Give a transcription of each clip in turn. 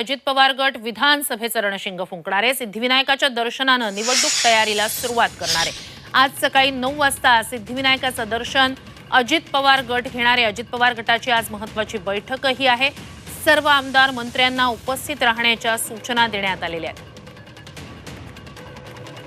अजित पवार गट विधानसभेचं रणशिंग फुंकणार आहे. सिद्धिविनायकाच्या दर्शनानं निवडणूक तयारीला सुरुवात करणार आहे. आज सकाळी नऊ वाजता सिद्धिविनायकाचं दर्शन अजित पवार गट घेणारे अजित पवार गटाची आज महत्वाची बैठकही आहे. सर्व आमदार मंत्र्यांना उपस्थित राहण्याच्या सूचना देण्यात आलेल्या आहेत.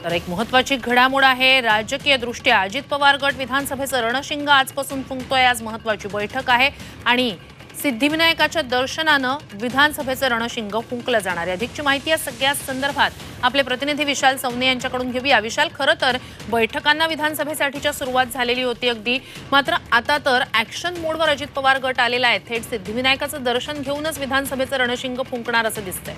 तर एक महत्वाची घडामोड आहे. राजकीय दृष्ट्या अजित पवार गट विधानसभेचं रणशिंग आजपासून फुंकतोय. आज महत्वाची बैठक आहे. आणि सिद्धिविनायकाच्या दर्शनानं विधानसभेचं रणशिंग फुंकलं जाणार आहे. अधिकची माहिती या सगळ्या संदर्भात आपले प्रतिनिधी विशाल सवने यांच्याकडून घेऊया. विशाल खरं तर बैठकांना विधानसभेसाठीच्या सुरुवात झालेली होती अगदी. मात्र आता तर ऍक्शन मोडवर अजित पवार गट आलेला आहे. थेट सिद्धिविनायकाचं दर्शन घेऊनच विधानसभेचं रणशिंग फुंकणार असं दिसतंय.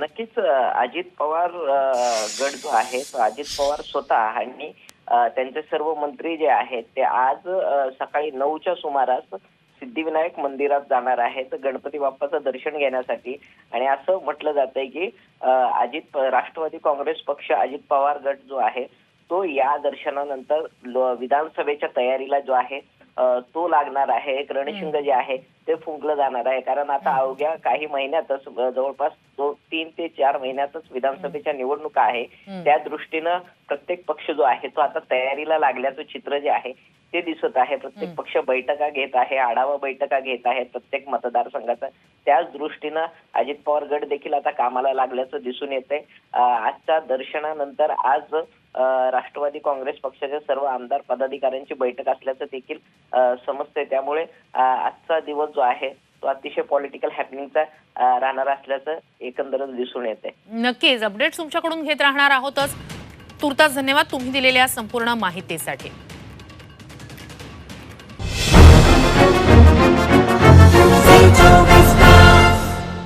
नक्कीच अजित पवार गट जो आहे तो अजित पवार स्वतः आणि त्यांचे सर्व मंत्री जे आहेत ते आज सकाळी नऊच्या सुमारास सिद्धिविनायक मंदिरात जाणार आहेत गणपती बाप्पाचं दर्शन घेण्यासाठी. आणि असं म्हटलं जात आहे की अजित राष्ट्रवादी काँग्रेस पक्ष अजित पवार गट जो आहे तो या दर्शनानंतर विधानसभेच्या तयारीला जो आहे तो लागणार आहे एक रणशिंग जे आहे ते फुंकलं जाणार आहे. कारण आता अवघ्या काही महिन्यातच जवळपास तीन ते चार महिन्यातच विधानसभेच्या निवडणुका आहे. त्या दृष्टीनं प्रत्येक पक्ष जो आहे तो आता तयारीला लागल्याचं चित्र जे आहे ते दिसत आहे. प्रत्येक. पक्ष बैठका घेत आहे आढावा बैठका घेत आहे प्रत्येक मतदारसंघाचा. त्याच दृष्टीनं अजित पवार गट देखील आता कामाला लागल्याचं दिसून येत आहे आजच्या दर्शनानंतर आज राष्ट्रवादी काँग्रेस पक्षाच्या सर्व आमदार पदाधिकाऱ्यांची बैठक असल्याचं देखील समजते समजतंय. त्यामुळे आजचा दिवस जो आहे तो अतिशय पॉलिटिकल हॅपनिंगचा राहणार असल्याचं एकंदरच दिसून येते नक्कीच. अपडेट्स तुमच्याकडून घेत राहणार आहोतच. तुर्तास धन्यवाद तुम्ही दिलेल्या संपूर्ण माहितीसाठी.